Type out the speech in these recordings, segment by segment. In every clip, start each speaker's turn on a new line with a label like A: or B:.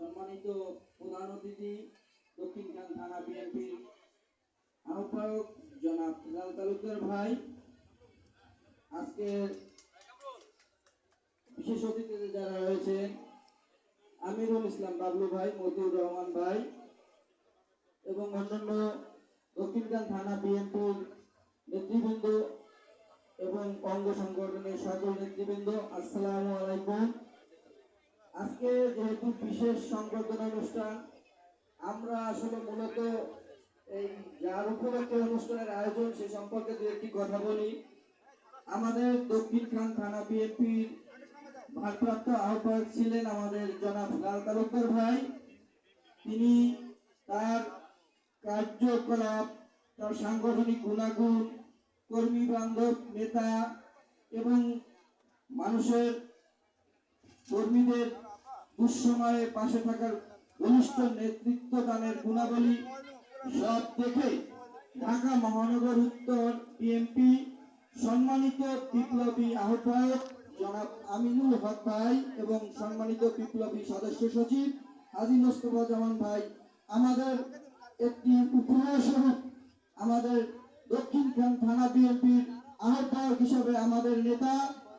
A: সম্মানিত প্রধান অতিথি দক্ষিণখান থানা বিএনপি আহ্বায়ক জনাব লাল তালুকদার ভাই। আজকে বিশেষ অতিথিতে যারা রয়েছেন, আমিরুল ইসলাম বাবলু ভাই, মতিউর রহমান ভাই এবং অন্যান্য দক্ষিণখান থানা বিএনপির নেতৃবৃন্দ এবং অঙ্গ সংগঠনের সকল নেতৃবৃন্দ, আসসালামু আলাইকুম। আজকে যেহেতু বিশেষ সংবর্ধনা অনুষ্ঠান, আমরা আসলে মূলত এই যার উপলক্ষে অনুষ্ঠানের আয়োজন সে সম্পর্কে দু একটি কথা বলি। আমাদের দক্ষিণ খান থানা বিএনপির ভারপ্রাপ্ত আহ্বায়ক ছিলেন আমাদের জনাব লাল তালুকদার ভাই। তিনি তার কার্যকলাপ, তার সাংগঠনিক গুণাগুণ, কর্মী বান্ধব, নেতা এবং মানুষের কর্মীদের দুঃসময়ে পাশে থাকার ঘনিষ্ঠ নেতৃত্ব দানের গুণাবলী সব দেখে ঢাকা মহানগর উত্তর বিএনপি সম্মানিত বিপ্লবী আহ্বায়ক জনাব আমিনুল হক ভাই এবং সম্মানিত বিপ্লবী সদস্য সচিব হাজি মোস্তফা জামান ভাই। আমাদের একটি উপহার স্বরূপ আমাদের দক্ষিণখান থানা বিএনপির আহ্বায়ক হিসেবে আমাদের নেতা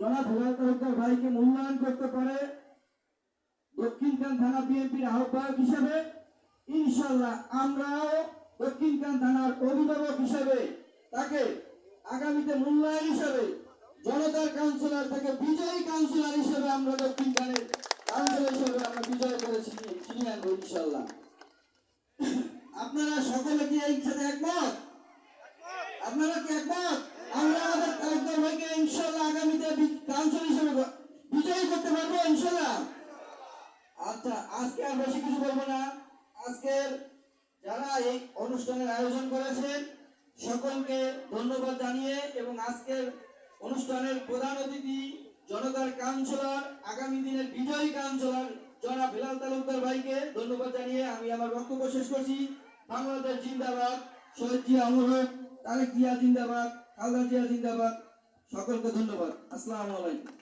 A: জনাব লাল তালুকদার ভাইকে মূল্যায়ন করতে পারে। দক্ষিণখান থানা বিএনপির আহ্বায়ক হিসেবে। ইনশাল্লাহ আমরাও দক্ষিণখান থানার অভিভাবক হিসেবে তাকে আগামীতে মূল্যায়ন হিসেবে জনতার কাউন্সিলর থেকে বিজয়ী কাউন্সিলর হিসেবে আমরা দক্ষিণখানের কাউন্সিলর হিসেবে আমরা বিজয় করেছি ছিনিয়ে আনব ইনশাল্লাহ আপনারা সকলে কি এই সাথে একমত? আপনারা কি একমত? আমরা আমাদের তালুকদার ভাইকে ইনশাল্লাহ আগামীতে কাউন্সিলর হিসেবে বিজয়ী করতে পারব ইনশাল্লাহ আচ্ছা আজকে আর বেশি কিছু বলব না। আজকের যারা এই অনুষ্ঠানের আয়োজন করেছেন সকলকে ধন্যবাদ জানিয়ে এবং আজকের অনুষ্ঠানের প্রধান অতিথি, জনতার কাউন্সিলর, আগামী দিনের বিজয়ী কাউন্সিলর, জনাব বিলাল তালুকদার ভাইকে ধন্যবাদ জানিয়ে আমি আমার বক্তব্য শেষ করছি। বাংলাদেশ জিন্দাবাদ, শহীদ জিয়া অমর তারেক জিয়া জিন্দাবাদ, খালদা জিয়া জিন্দাবাদ, সকলকে ধন্যবাদ। আসসালামু আলাইকুম।